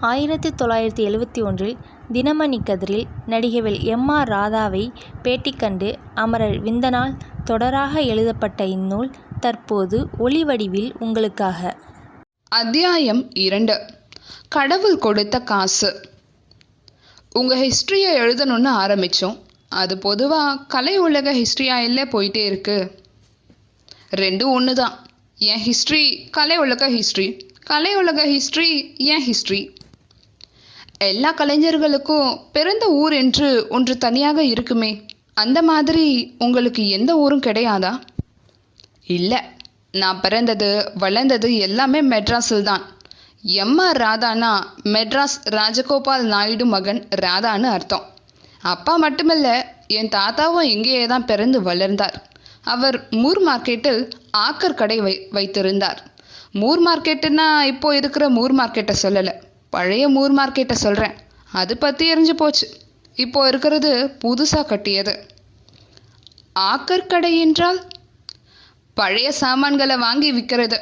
ஆயிரத்தி தொள்ளாயிரத்தி எழுவத்தி ஒன்றில் தினமணி கதிரில் நடிகவேள் எம். ஆர். ராதாவை பேட்டி கண்டு அமரர் விந்தனால் தொடராக எழுதப்பட்ட இந்நூல் தற்போது ஒளி வடிவில் உங்களுக்காக. அத்தியாயம் இரண்டு கடவுள் கொடுத்த காசு உங்கள் ஹிஸ்ட்ரியை எழுதணும்னு ஆரம்பித்தோம் அது பொதுவாக கலை உலக ஹிஸ்டரியா இல்லை போயிட்டே இருக்கு ரெண்டும் ஒன்று தான் என் ஹிஸ்ட்ரி கலை உலக ஹிஸ்ட்ரி கலை உலக ஹிஸ்ட்ரி என் ஹிஸ்ட்ரி எல்லா கலைஞர்களுக்கும் பிறந்த ஊர் என்று ஒன்று தனியாக இருக்குமே அந்த மாதிரி உங்களுக்கு எந்த ஊரும் கிடையாதா? இல்லை நான் பிறந்தது வளர்ந்தது எல்லாமே மெட்ராஸில் தான். எம்ஆர் ராதானா மெட்ராஸ் ராஜகோபால் நாயுடு மகன் ராதான்னு அர்த்தம். அப்பா மட்டுமல்ல என் தாத்தாவும் இங்கேயே தான் பிறந்து வளர்ந்தார். அவர் மூர் மார்க்கெட்டில் ஆக்கர் கடை வை வைத்திருந்தார். மூர் மார்க்கெட்டுன்னா இப்போ இருக்கிற மூர் மார்க்கெட்டை சொல்லலை. பழைய மூர் மார்க்கெட்டை சொல்கிறேன் அது பற்றி எரிஞ்சு போச்சு. இப்போ இருக்கிறது புதுசாக கட்டியது. ஆக்கர் கடை என்றால்? பழைய சாமான்களை வாங்கி விற்கிறது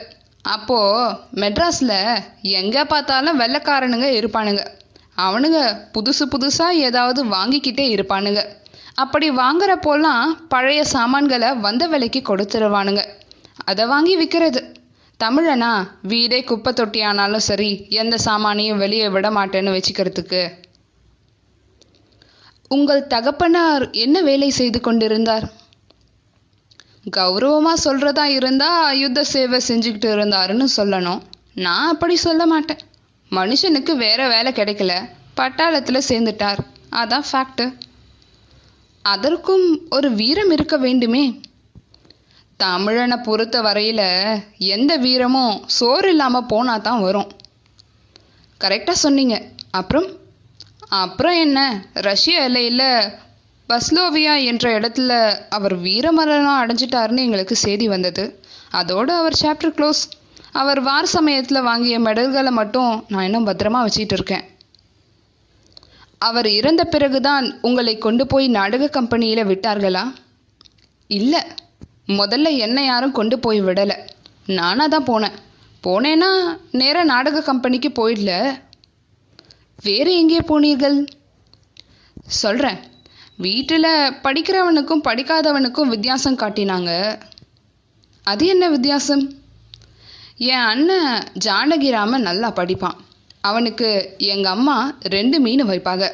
அப்போது மெட்ராஸில் எங்கே பார்த்தாலும் வெள்ளைக்காரனுங்க இருப்பானுங்க. அவனுங்க புதுசு புதுசாக ஏதாவது வாங்கிக்கிட்டே இருப்பானுங்க. அப்படி வாங்குறப்போலாம் பழைய சாமான்களை வந்த விலைக்கு கொடுத்துருவானுங்க. அதை வாங்கி விற்கிறது தமிழனா? வீடே குப்பை தொட்டியானாலும் சரி எந்த சாமானையும் வெளியே விட மாட்டேன்னு வச்சுக்கிறதுக்கு. உங்கள் தகப்பனார் என்ன வேலை செய்து கொண்டிருந்தார்? கௌரவமாக சொல்கிறதா இருந்தால் யுத்த சேவை செஞ்சுக்கிட்டு இருந்தாருன்னு சொல்லணும். நான் அப்படி சொல்ல மாட்டேன். மனுஷனுக்கு வேற வேலை கிடைக்கல. பட்டாளத்தில் சேர்ந்துட்டார். அதான் ஃபேக்ட்டு அதற்கும் ஒரு வீரம் இருக்க வேண்டுமே. தமிழனை பொறுத்த வரையில் எந்த வீரமும் சோறு இல்லாமல் போனால் தான் வரும் கரெக்டாக சொன்னீங்க. அப்புறம் அப்புறம் என்ன? ரஷ்ய எல்லையில் பஸ்லோவியா என்ற இடத்துல அவர் வீரமரணம் அடைஞ்சிட்டாருன்னு எங்களுக்கு செய்தி வந்தது. அதோடு அவர் சாப்டர் க்ளோஸ் அவர் வார சமயத்தில் வாங்கிய மெடல்களை மட்டும் நான் இன்னும் பத்திரமா வச்சிட்டு இருக்கேன். அவர் இறந்த பிறகுதான் உங்களை கொண்டு போய் நாடக கம்பெனியில் விட்டார்களா? இல்லை. முதல்ல என்னை யாரும் கொண்டு போய் விடலை. நானாக தான் போனேன். போனேன்னா நேராக நாடக கம்பெனிக்கு போயிடல. வேறு எங்கே போனீர்கள்? சொல்கிறேன் வீட்டில் படிக்கிறவனுக்கும் படிக்காதவனுக்கும் வித்தியாசம் காட்டினாங்க. அது என்ன வித்தியாசம்? என் அண்ணன் ஜானகிராமன் நல்லா படிப்பான். அவனுக்கு எங்கள் அம்மா ரெண்டு மீன் வைப்பாங்க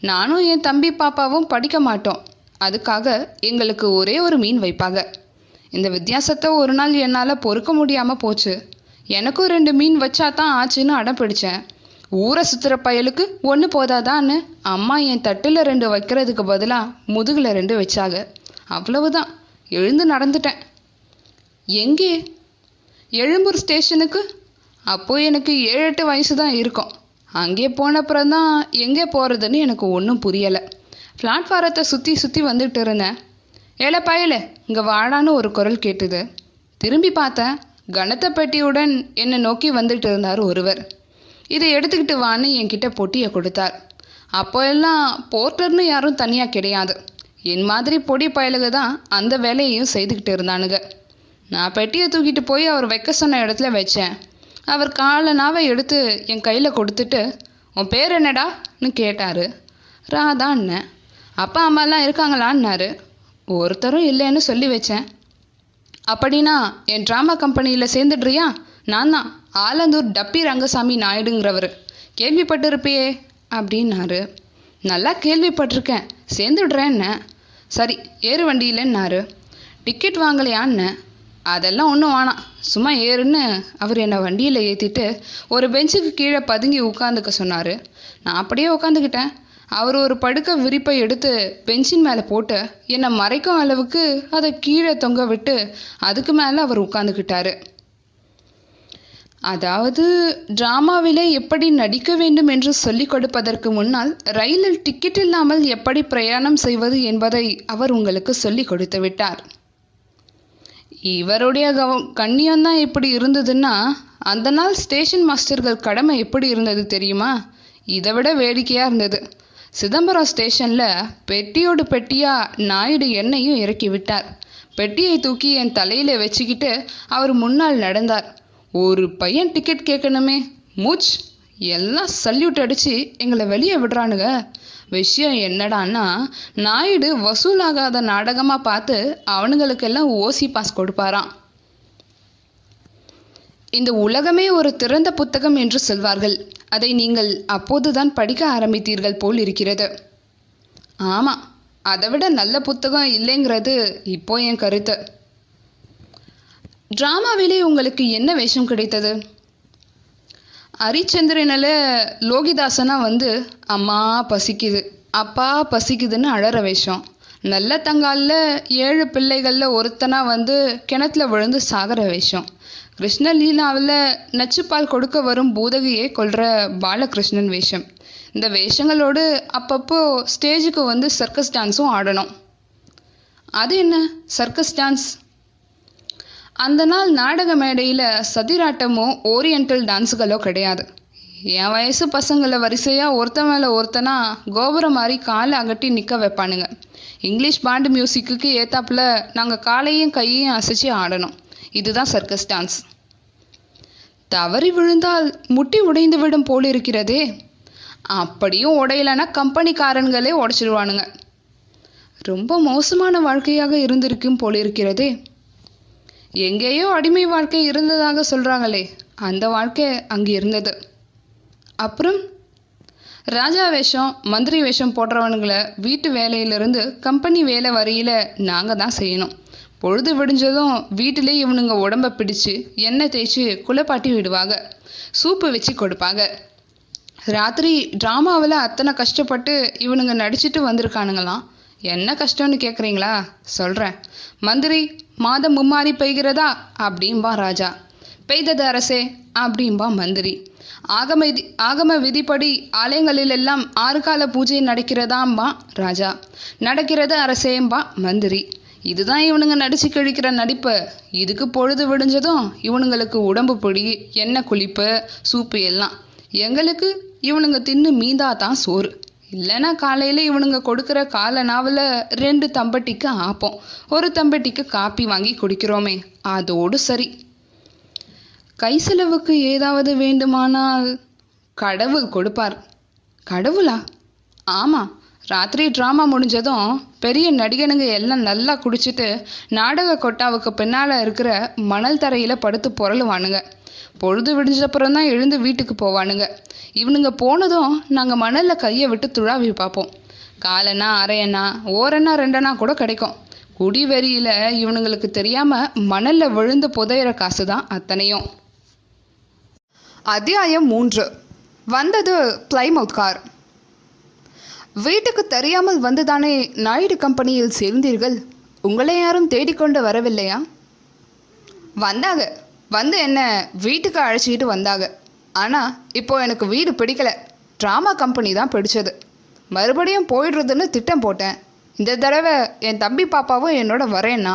நானும் என் தம்பி பாப்பாவும் படிக்க மாட்டோம். அதுக்காக எங்களுக்கு ஒரே ஒரு மீன் வைப்பாங்க இந்த வித்தியாசத்தை ஒரு நாள் என்னால் பொறுக்க முடியாமல் போச்சு. எனக்கும் ரெண்டு மீன் வச்சா தான் ஆச்சுன்னு அடம் பிடிச்சேன் ஊரை சுற்றுற பயலுக்கு ஒன்று போதாதான்னு அம்மா என் தட்டில் ரெண்டு வைக்கிறதுக்கு பதிலாக முதுகில் ரெண்டு வச்சாங்க. அவ்வளவுதான். எழுந்து நடந்துட்டேன். எங்கே? எழும்பூர் ஸ்டேஷனுக்கு? அப்போ எனக்கு ஏழு எட்டு வயசு தான் இருக்கும். அங்கே போனப்புறம் தான் எங்கே போகிறதுன்னு எனக்கு ஒன்றும் புரியலை. பிளாட்ஃபாரத்தை சுற்றி சுற்றி வந்துட்டு இருந்தேன். ஏல பயல இங்கே வாடான்னு ஒரு குரல் கேட்டுது. திரும்பி பார்த்தேன் கனத்த பெட்டியுடன் என்னை நோக்கி வந்துட்டு இருந்தார் ஒருவர். இதை எடுத்துக்கிட்டு வான்னு என்கிட்ட பொட்டியை கொடுத்தார். அப்போ எல்லாம் போர்ட்டர்னு யாரும் தனியாக கிடையாது. என் மாதிரி பொடி பயலுக தான் அந்த வேலையையும் செய்துக்கிட்டு இருந்தானுங்க. நான் பெட்டியை தூக்கிட்டு போய் அவர் வைக்க சொன்ன இடத்துல வச்சேன். அவர் காலனாவை எடுத்து என் கையில் கொடுத்துட்டு உன் பேர் என்னடான்னு கேட்டார். ராதான்னு அப்பா அம்மாலாம் இருக்காங்களான்னாரு. ஒருத்தரும் இல்லைன்னு சொல்லி வச்சேன். அப்படின்னா என் ட்ராமா கம்பெனியில் சேர்ந்துடுறியா? நான் தான். ஆலந்தூர் டப்பி ரங்கசாமி நாயுடுங்கிறவர். கேள்விப்பட்டிருப்பியே அப்படின்னாரு. நல்லா கேள்விப்பட்டிருக்கேன். சேர்ந்துடுறேன்னு. சரி ஏறு வண்டியிலன்னாரு. டிக்கெட் வாங்கலையான்னு. அதெல்லாம் ஒன்றும் வேணாம். சும்மா ஏறுன்னு அவர் என்னை வண்டியில் ஏற்றிட்டு ஒரு பெஞ்சுக்கு கீழே பதுங்கி உட்காந்துக்க சொன்னார். நான் அப்படியே உட்காந்துக்கிட்டேன். அவர் ஒரு படுக்க விரிப்பை எடுத்து பெஞ்சின் மேலே போட்டு என்னை மறைக்கும் அளவுக்கு அதை கீழே தொங்க விட்டு அதுக்கு மேலே அவர் உட்காந்துக்கிட்டாரு அதாவது டிராமாவிலே எப்படி நடிக்க வேண்டும் என்று சொல்லிக் கொடுப்பதற்கு முன்னால் ரயிலில் டிக்கெட் இல்லாமல் எப்படி பிரயாணம் செய்வது என்பதை அவர் உங்களுக்கு சொல்லிக் கொடுத்து விட்டார். இவருடைய கவ கண்ணியம்தான் இப்படி இருந்ததுன்னா அந்த நாள் ஸ்டேஷன் மாஸ்டர்கள் கடமை எப்படி இருந்தது தெரியுமா? இதை விட வேடிக்கையாக இருந்தது. சிதம்பரம் ஸ்டேஷனில் பெட்டியோடு பெட்டியாக நாயுடு எண்ணெயும் இறக்கி விட்டார். பெட்டியை தூக்கி என் தலையில் வச்சுக்கிட்டு அவர் முன்னால் நடந்தார். ஒரு பையன் டிக்கெட் கேட்கணுமே. மூச். எல்லாம் சல்யூட் அடித்து எங்களை வெளியே விடுறானுங்க. விஷயம் என்னடான்னா நாயுடு வசூலாகாத நாடகமாக பார்த்து அவனுங்களுக்கெல்லாம் ஓசி பாஸ் கொடுப்பாராம். இந்த உலகமே ஒரு திறந்த புத்தகம் என்று சொல்வார்கள். அதை நீங்கள் அப்போதுதான் படிக்க ஆரம்பித்தீர்கள் போல் இருக்கிறது. ஆமாம் அதை விட நல்ல புத்தகம் இல்லைங்கிறது இப்போ என் கருத்து. ட்ராமாவிலே உங்களுக்கு என்ன வேஷம் கிடைத்தது? ஹரிச்சந்திரனில் லோகிதாசனா வந்து அம்மா பசிக்குது அப்பா பசிக்குதுன்னு அழற வேஷம். நல்ல தங்காலில் ஏழு பிள்ளைகளில் ஒருத்தனா வந்து கிணத்துல விழுந்து சாகிற வேஷம். கிருஷ்ணலீலாவில் நச்சுப்பால் கொடுக்க வரும் பூதகியை கொள்கிற பாலகிருஷ்ணன் வேஷம். இந்த வேஷங்களோடு அப்பப்போ ஸ்டேஜுக்கு வந்து சர்க்கஸ் டான்ஸும் ஆடணும். அது என்ன? Circus dance? அந்த நாள் நாடக மேடையில் சதிராட்டமோ ஓரியண்டல் டான்ஸுகளோ கிடையாது. என் வயசு பசங்களை வரிசையாக ஒருத்தன் மேலே ஒருத்தனா கோபுரம் மாதிரி காலை அகட்டி நிற்க வைப்பானுங்க. இங்கிலீஷ் பாண்டு மியூசிக்குக்கு ஏத்தாப்புல நாங்கள் காலையும் கையையும் அசைச்சு ஆடணும். இதுதான் சர்க்கஸ் டான்ஸ் தவறி விழுந்தால் முட்டி உடைந்து விடும் போல் இருக்கிறதே. அப்படியும் உடையலைன்னா கம்பெனிக்காரன்களே உடைச்சிடுவானுங்க ரொம்ப மோசமான வாழ்க்கையாக இருந்திருக்கும் போல் இருக்கிறதே. எங்கேயோ அடிமை வாழ்க்கை இருந்ததாக சொல்கிறாங்களே அந்த வாழ்க்கை அங்கே இருந்தது. அப்புறம் ராஜா வேஷம் மந்திரி வேஷம் போடுறவனுங்களை வீட்டு வேலையிலிருந்து கம்பெனி வேலை வரையில் நாங்கள் தான் செய்யணும். பொழுது விடிஞ்சதும் வீட்டிலே இவனுங்க உடம்ப பிடிச்சு எண்ணெய் தேய்ச்சி குளிப்பாட்டி விடுவாங்க சூப்பு வச்சு கொடுப்பாங்க ராத்திரி ட்ராமாவில் அத்தனை கஷ்டப்பட்டு இவனுங்க நடிச்சிட்டு வந்திருக்கானுங்களாம். என்ன கஷ்டம்னு கேட்குறீங்களா சொல்கிறேன் மந்திரி மாதம் மும்மாரி பெய்கிறதா? அப்படிம்பா ராஜா. பெய்தது அரசே அப்படிம்பா மந்திரி. ஆகம விதி ஆகம விதிப்படி ஆலயங்களிலெல்லாம் ஆறு கால பூஜை நடக்கிறதாம்பா ராஜா. நடக்கிறது அரசேம்பா மந்திரி. இதுதான் இவனுங்க நடிச்சு கிழிக்கிற நடிப்பு. இதுக்கு பொழுது விடிஞ்சதும் இவனுங்களுக்கு உடம்பு பொடி எண்ணெய் குளிப்பு சூப்பு எல்லாம். எங்களுக்கு இவனுங்க தின்னு மீந்தா தான் சோறு. இல்லைன்னா காலையில் இவனுங்க கொடுக்குற கால நாவில் ரெண்டு தம்பட்டிக்கு ஆப்போம். ஒரு தம்பட்டிக்கு காப்பி வாங்கி குடிக்கிறோமே அதோடு சரி. கை செலவுக்கு ஏதாவது வேண்டுமானால் கடவுள் கொடுப்பார். கடவுளா? ஆமாம் ராத்திரி ட்ராமா முடிஞ்சதும் பெரிய நடிகனுங்க எல்லாம் நல்லா குடிச்சிட்டு நாடக கொட்டாவுக்கு பின்னால் இருக்கிற மணல் தரையில் படுத்து புரளுவானுங்க. பொழுது விடிஞ்சப்புறம் தான் எழுந்து வீட்டுக்கு போவானுங்க. இவனுங்க போனதும் நாங்கள் மணலில் கையை விட்டு துழாவி பார்ப்போம். காலனா அரையனா ஓரனா ரெண்டனா கூட கிடைக்கும். குடி வெறியில் இவனுங்களுக்கு தெரியாமல் மணலில் விழுந்து புதையிற காசு தான் அத்தனையும். அத்தியாயம் மூன்று. வந்தது பிளைமவுத் கார் வீட்டுக்கு தெரியாமல் வந்துதானே நாயுடு கம்பெனியில் சேர்ந்தீர்கள்? உங்களை யாரும் தேடிக்கொண்டு வரவில்லையா? வந்தாங்க. வந்து என்ன வீட்டுக்கு அழைச்சிக்கிட்டு வந்தாங்க. ஆனால் இப்போ எனக்கு வீடு பிடிக்கல. ட்ராமா கம்பெனி தான் பிடிச்சது. மறுபடியும் போயிடுறதுன்னு திட்டம் போட்டேன். இந்த தடவை என் தம்பி பாப்பாவும் என்னோட வரேன்னா.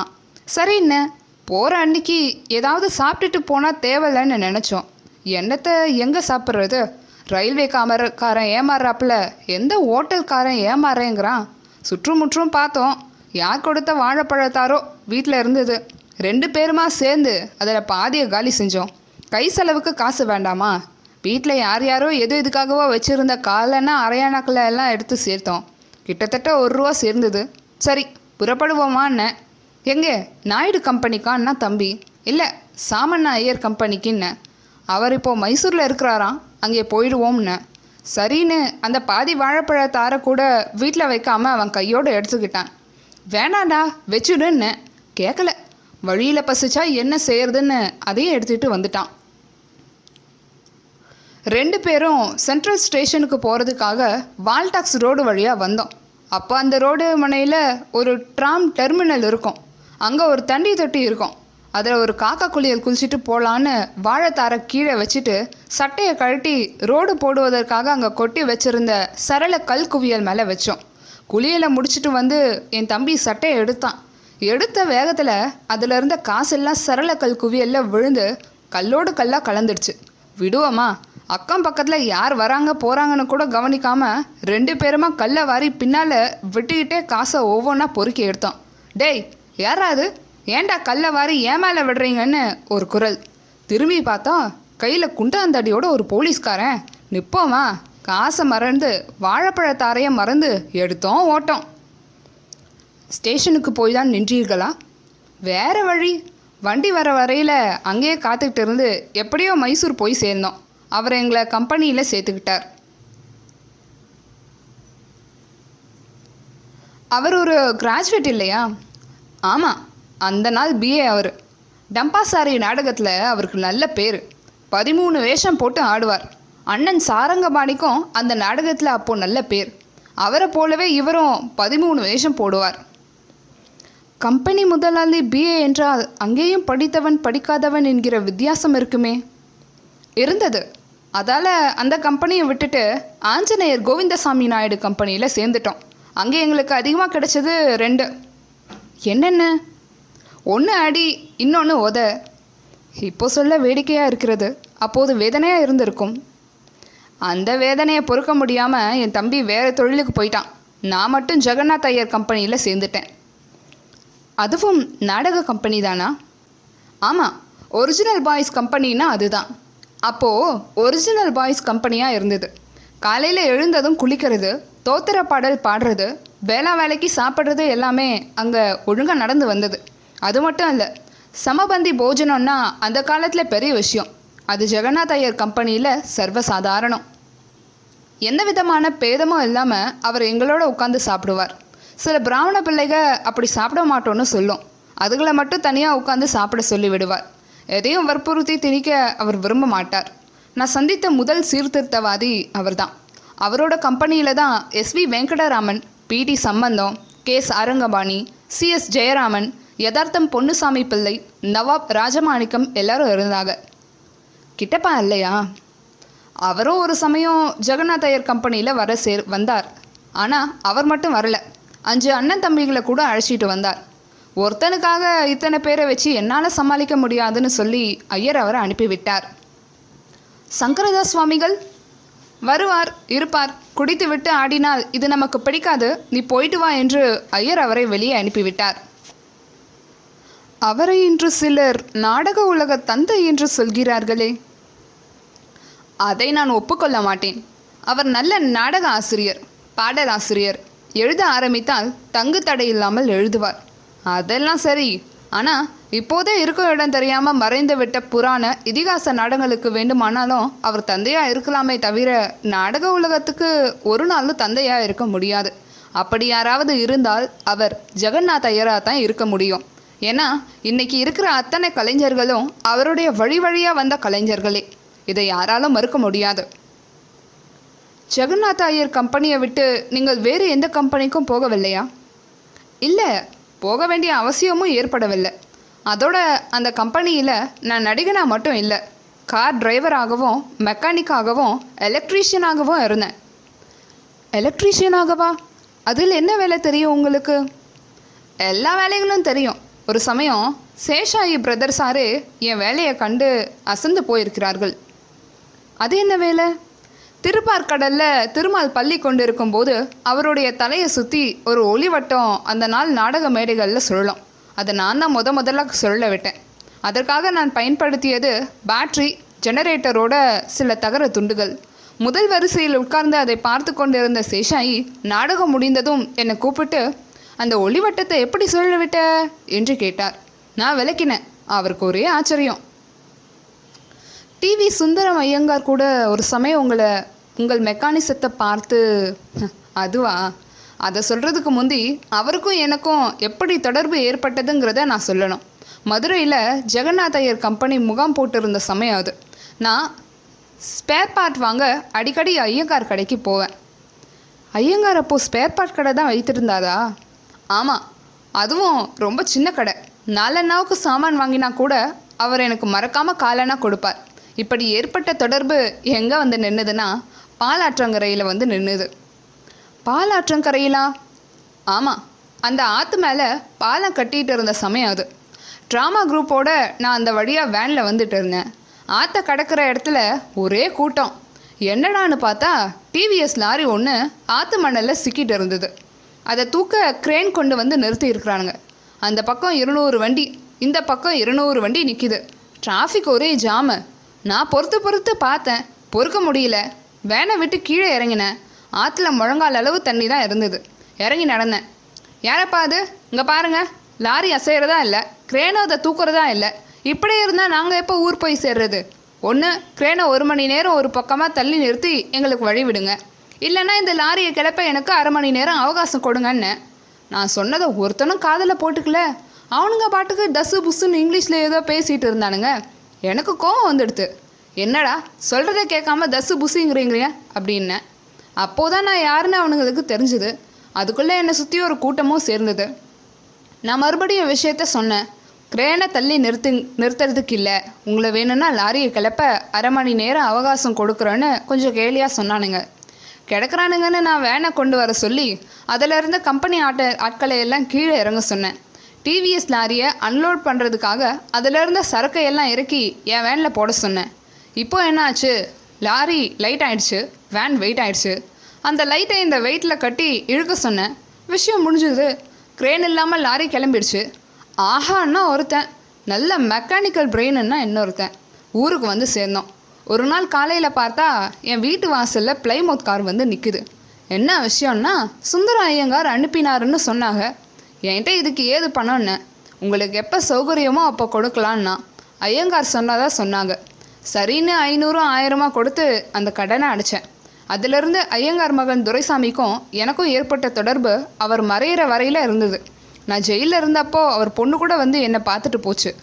சரிண்ணே போகிற அன்னைக்கு ஏதாவது சாப்பிட்டுட்டு போனால் தேவையில்லைன்னு நினச்சோம். என்னத்தை எங்கே சாப்பிட்றது? ரயில்வே காமரக்காரன் ஏமாறுறாப்புல. எந்த ஓட்டல்காரன் ஏமாறேங்கிறான். சுற்றுமுற்றும் பார்த்தோம். யார் கொடுத்த வாழைப்பழத்தாரோ வீட்டில் இருந்தது. ரெண்டு பேருமா சேர்ந்து அதில் பாதியை காலி செஞ்சோம். கை செலவுக்கு காசு வேண்டாமா? வீட்டில் யார் யாரோ எது எதுக்காகவோ வச்சுருந்த காலைன்னா அரையானாக்களை எல்லாம் எடுத்து சேர்த்தோம். கிட்டத்தட்ட ஒரு ரூபா சேர்ந்தது. சரி புறப்படுவோமான்னு. எங்கே? நாயுடு கம்பெனிக்கான்னா தம்பி. இல்லை சாமண்ணா ஐயர் கம்பெனிக்குன்னு. அவர் இப்போது மைசூரில் இருக்கிறாராம். அங்கே போயிடுவோம்னு. சரின்னு அந்த பாதி வாழைப்பழ தாரை கூட வீட்டில் வைக்காம அவன் கையோடு எடுத்துக்கிட்டான். வேணாண்டா வச்சுடுன்னு. கேட்கல வழியில் பசிச்சா என்ன செய்யறதுன்னு அதையும் எடுத்துகிட்டு வந்துட்டான். ரெண்டு பேரும் சென்ட்ரல் ஸ்டேஷனுக்கு போகிறதுக்காக வால்டாக்ஸ் ரோடு வழியாக வந்தோம். அப்போ அந்த ரோடு மனையில் ஒரு ட்ராம் டெர்மினல் இருக்கும். அங்கே ஒரு தண்டி தொட்டி இருக்கும். அதில் ஒரு காக்கா குளியல் குளிச்சுட்டு போகலான்னு வாழைத்தாரை கீழே வச்சுட்டு சட்டையை கழட்டி ரோடு போடுவதற்காக அங்கே கொட்டி வச்சுருந்த சரள கல் குவியல் மேலே வச்சோம். குளியலை முடிச்சிட்டு வந்து என் தம்பி சட்டையை எடுத்தான். எடுத்த வேகத்தில் அதில் இருந்த காசெல்லாம் சரள கல் குவியலில் விழுந்து கல்லோடு கல்லாக கலந்துடுச்சு. விடுவோமா அக்கம் பக்கத்தில் யார் வராங்க போகிறாங்கன்னு கூட கவனிக்காமல் ரெண்டு பேருமா கல்லை வாரி பின்னால் விட்டுக்கிட்டே காசை ஒவ்வொன்றா பொறுக்கி எடுத்தோம். டேய் யாரா அது? ஏன்டா கல்லை வாரி ஏன் மேலே விடுறீங்கன்னு ஒரு குரல். திரும்பி பார்த்தா கையில் குண்டாந்தடியோட ஒரு போலீஸ்காரன். நிற்போமா காசை மறந்து வாழைப்பழத்தாரையை மறந்து எடுத்தோம் ஓட்டோம். ஸ்டேஷனுக்கு போய் தான் நின்றீர்களா? வேறு வழி. வண்டி வர வரையில் அங்கேயே காத்துக்கிட்டு இருந்து எப்படியோ மைசூர் போய் சேர்ந்தோம். அவர் எங்களை கம்பெனியில் சேர்த்துக்கிட்டார். அவர் ஒரு கிராஜுவேட் இல்லையா? ஆமாம் அந்த நாள் பிஏ அவர். டம்பாசாரி நாடகத்தில் அவருக்கு நல்ல பேர். பதிமூணு வேஷம் போட்டு ஆடுவார். அண்ணன் சாரங்கபாணிக்கும் அந்த நாடகத்தில் அப்போது நல்ல பேர். அவரை போலவே இவரும் பதிமூணு வேஷம் போடுவார். கம்பெனி முதலாளி பிஏ என்றால் அங்கேயும் படித்தவன் படிக்காதவன் என்கிற வித்தியாசம் இருக்குமே. இருந்தது. அதால் அந்த கம்பெனியை விட்டுட்டு ஆஞ்சநேயர் கோவிந்தசாமி நாயுடு கம்பெனியில் சேர்ந்துட்டோம். அங்கே எங்களுக்கு அதிகமாக கிடைச்சது ரெண்டு. என்னென்ன? ஒன்று அடி இன்னொன்று உத. இப்போ சொல்ல வேடிக்கையாக இருக்கிறது. அப்போது வேதனையாக இருந்திருக்கும். அந்த வேதனையை பொறுக்க முடியாமல் என் தம்பி வேறு தொழிலுக்கு போயிட்டான். நான் மட்டும் ஜெகநாத் ஐயர் கம்பெனியில் சேர்ந்துட்டேன். அதுவும் நாடக கம்பெனி தானா? ஆமாம் ஒரிஜினல் பாய்ஸ் கம்பெனின்னா அதுதான். அப்போது ஒரிஜினல் பாய்ஸ் கம்பெனியாக இருந்தது. காலையில் எழுந்ததும் குளிக்கிறது தோத்திர பாடல் பாடுறது வேளா வேலைக்கு சாப்பிட்றது எல்லாமே அங்கே ஒழுங்காக நடந்து வந்தது. அது மட்டும் இல்லை சமபந்தி போஜனம்னா அந்த காலத்தில் பெரிய விஷயம். அது ஜெகநாத் ஐயர் கம்பெனியில் சர்வசாதாரணம். எந்த விதமான பேதமும் இல்லாமல் அவர் எங்களோட உட்காந்து சாப்பிடுவார். சில பிராமண பிள்ளைக அப்படி சாப்பிட மாட்டோன்னு சொல்லும். அதுகளை மட்டும் தனியாக உட்காந்து சாப்பிட சொல்லி விடுவார் எதையும் வற்புறுத்தி திணிக்க அவர் விரும்ப மாட்டார். நான் சந்தித்த முதல் சீர்திருத்தவாதி அவர்தான். அவரோட கம்பெனியில் தான் SV Venkataraman PD Sambandam K S Arangapani CS Jayaraman Yathartham Ponnusamy Pillai நவாப் ராஜமாணிக்கம் எல்லாரும் இருந்தாங்க. கிட்டப்பா இல்லையா? அவரும் ஒரு சமயம் ஜெகநாத் ஐயர் கம்பெனியில் வர சேர் வந்தார். ஆனால் அவர் மட்டும் வரல. அஞ்சு அண்ணன் தம்பிகளை கூட அழைச்சிட்டு வந்தார். ஒருத்தனுக்காக இத்தனை பேரை வச்சு என்னால் சமாளிக்க முடியாதுன்னு சொல்லி ஐயர் அவரை அனுப்பிவிட்டார். சங்கரதாஸ் சுவாமிகள் வருவார் இருப்பார் குடித்து விட்டு ஆடினால் இது நமக்கு பிடிக்காது நீ போயிட்டு வா என்று ஐயர் அவரை வெளியே அனுப்பிவிட்டார். அவரை இன்று சிலர் நாடக உலக தந்தை என்று சொல்கிறார்களே. அதை நான் ஒப்புக்கொள்ள மாட்டேன். அவர் நல்ல நாடக ஆசிரியர் பாடலாசிரியர். எழுத ஆரம்பித்தால் தங்கு தடை இல்லாமல் எழுதுவார். அதெல்லாம் சரி. ஆனால் இப்போதே இருக்கிற இடம் தெரியாமல் மறைந்து விட்ட புராண இதிகாச நாடகங்களுக்கு வேண்டுமானாலும் அவர் தந்தையாக இருக்கலாமே தவிர நாடக உலகத்துக்கு ஒரு நாளும் தந்தையாக இருக்க முடியாது. அப்படி யாராவது இருந்தால் அவர் ஜெகநாத் ஐயராக தான் இருக்க முடியும். ஏன்னா இன்னைக்கு இருக்கிற அத்தனை கலைஞர்களும் அவருடைய வழி வழியாக வந்த கலைஞர்களே. இதை யாராலும் மறுக்க முடியாது. ஜெகநாத் ஐயர் கம்பெனியை விட்டு நீங்கள் வேறு எந்த கம்பெனிக்கும் போகவில்லையா? இல்லை போக வேண்டிய அவசியமும் ஏற்படவில்லை. அதோட அந்த கம்பெனியில் நான் நடிகனாக மட்டும் இல்லை கார் டிரைவராகவும் மெக்கானிக்காகவும் எலக்ட்ரீஷியனாகவும் இருந்தேன். எலக்ட்ரீஷியனாகவா? அதில் என்ன வேலை தெரியும் உங்களுக்கு? எல்லா வேலைகளும் தெரியும். ஒரு சமயம் சேஷாயி பிரதர்ஸாரு என் வேலையை கண்டு அசந்து போயிருக்கிறார்கள். அது என்ன வேலை? திருப்பார்கடலில் திருமால் பள்ளி கொண்டிருக்கும் போது அவருடைய தலையை சுற்றி ஒரு ஒளிவட்டம் அந்த நாள் நாடக மேடைகளில் சுழலும். அதை நான் தான் முத முதல்ல சுழல விட்டேன். அதற்காக நான் பயன்படுத்தியது பேட்ரி ஜெனரேட்டரோட சில தகர துண்டுகள். முதல் வரிசையில் உட்கார்ந்து அதை பார்த்து கொண்டிருந்த சேஷாயி நாடகம் முடிந்ததும் என்னை கூப்பிட்டு அந்த ஒளிவட்டத்தை எப்படி சுழல என்று கேட்டார். நான் விளக்கினேன். அவருக்கு ஒரே ஆச்சரியம். டிவி சுந்தரம் ஐயங்கார் கூட ஒரு சமயம் உங்களை உங்கள் மெக்கானிசத்தை பார்த்து அதுவா? அதை சொல்கிறதுக்கு முந்தி அவருக்கும் எனக்கும் எப்படி தொடர்பு ஏற்பட்டதுங்கிறத நான் சொல்லணும். மதுரையில் ஜெகநாத் ஐயர் கம்பெனி முகாம் போட்டிருந்த சமயம் அது. நான் ஸ்பேர் பார்ட் வாங்க அடிக்கடி ஐயங்கார் கடைக்கு போவேன். ஐயங்கார் அப்போது ஸ்பேர் பார்ட் கடை தான் வைத்திருந்தாரா? ஆமாம் அதுவும் ரொம்ப சின்ன கடை. நாலண்ணாவுக்கு சாமான் வாங்கினா கூட அவர் எனக்கு மறக்காமல் காலனா கொடுப்பார். இப்படி ஏற்பட்ட தொடர்பு எங்கே வந்து நின்றுதுன்னா பாலாற்றங்கரையில் வந்து நின்றுது பாலாற்றங்கரையிலா? ஆமாம் அந்த ஆற்று மேலே பாலம் கட்டிகிட்டு இருந்த சமயம் அது. ட்ராமா குரூப்போட நான் அந்த வழியாக வேனில் வந்துட்டு இருந்தேன். ஆற்ற கடக்கிற இடத்துல ஒரே கூட்டம். என்னடான்னு பார்த்தா டிவிஎஸ் லாரி ஒன்று ஆற்று மணலில் சிக்கிட்டு இருந்தது. அதை தூக்க கிரேன் கொண்டு வந்து நிறுத்தி இருக்கிறானுங்க அந்த பக்கம் இருநூறு வண்டி இந்த பக்கம் இருநூறு வண்டி நிற்கிது டிராஃபிக் ஒரே ஜாமு நான் பொறுத்து பொறுத்து பார்த்தேன். பொறுக்க முடியல. வேனை விட்டு கீழே இறங்கினேன். ஆற்றுல முழங்கால் அளவு தண்ணி தான் இருந்தது. இறங்கி நடந்தேன். யாரப்பா அது? இங்கே பாருங்கள் லாரி அசைகிறதா இல்லை. கிரேனை அதை தூக்குறதா இல்லை. இப்படி இருந்தால் நாங்கள் எப்போ ஊர் போய் சேர்றது? ஒன்று கிரேனை ஒரு மணி நேரம் ஒரு பக்கமாக தள்ளி நிறுத்தி எங்களுக்கு வழி விடுங்க. இல்லைன்னா இந்த லாரியை கிளப்ப எனக்கு அரை மணி நேரம் அவகாசம் கொடுங்கன்னு. நான் சொன்னதை ஒருத்தனும் காதில் போட்டுக்கல. அவனுங்க பாட்டுக்கு டஸ்ஸு புஸ்ஸுன்னு இங்கிலீஷில் ஏதோ பேசிகிட்டு இருந்தானுங்க. எனக்கு கோவம் வந்துடுது என்னடா சொல்கிறத கேட்காம தஸ்ஸு புஸ்ஸுங்கிறீங்க அப்படின்னேன் அப்போதான் நான் யாருன்னு அவனுங்களுக்கு தெரிஞ்சுது. அதுக்குள்ளே என்னை சுற்றி ஒரு கூட்டமும் சேர்ந்தது. நான் மறுபடியும் விஷயத்த சொன்னேன். கிரேனை தள்ளி நிறுத்து நிறுத்துறதுக்கு இல்லை. உங்களை வேணும்னா லாரியை கிளப்ப அரை மணி நேரம் அவகாசம் கொடுக்குறேன்னு கொஞ்சம் கேலியாக சொன்னானுங்க. கிடக்குறானுங்கன்னு நான் வேனை கொண்டு வர சொல்லி அதிலிருந்து கம்பெனி ஆட்ட ஆட்களை எல்லாம் கீழே இறங்க சொன்னேன். டிவிஎஸ் லாரியை அன்லோட் பண்ணுறதுக்காக அதில் சரக்கை எல்லாம் இறக்கி என் வேனில் போட சொன்னேன். இப்போ என்ன ஆச்சு லாரி லைட் ஆயிடுச்சு வேன் வெயிட் ஆயிடுச்சு. அந்த லைட்டை இந்த வெயிட்டில் கட்டி இழுக்க சொன்னேன். விஷயம் முடிஞ்சுது. க்ரேன் இல்லாமல் லாரி கிளம்பிடுச்சு. ஆஹான்னா ஒருத்தன் நல்ல மெக்கானிக்கல் பிரெயின்னா இன்னொருத்தன். ஊருக்கு வந்து சேர்ந்தோம். ஒரு நாள் காலையில் பார்த்தா என் வீட்டு வாசலில் பிளைமோத் கார் வந்து நிற்குது என்ன விஷயம்னா சுந்தர ஐயங்கார் அனுப்பினாருன்னு சொன்னாங்க. என்கிட்ட இதுக்கு ஏது பணம்னு. உங்களுக்கு எப்போ சௌகரியமோ அப்போ கொடுக்கலான்னா ஐயங்கார் சொன்னதா சொன்னாங்க. சரின்னு ஐநூறும் ஆயிரமா கொடுத்து அந்த கடனை அடைச்சேன். அதிலிருந்து ஐயங்கார் மகன் துரைசாமிக்கும் எனக்கும் ஏற்பட்ட தொடர்பு அவர் மறையிற வரையில் இருந்தது. நான் ஜெயிலில் இருந்தப்போ அவர் பொண்ணு கூட வந்து என்னை பார்த்துட்டு போச்சு.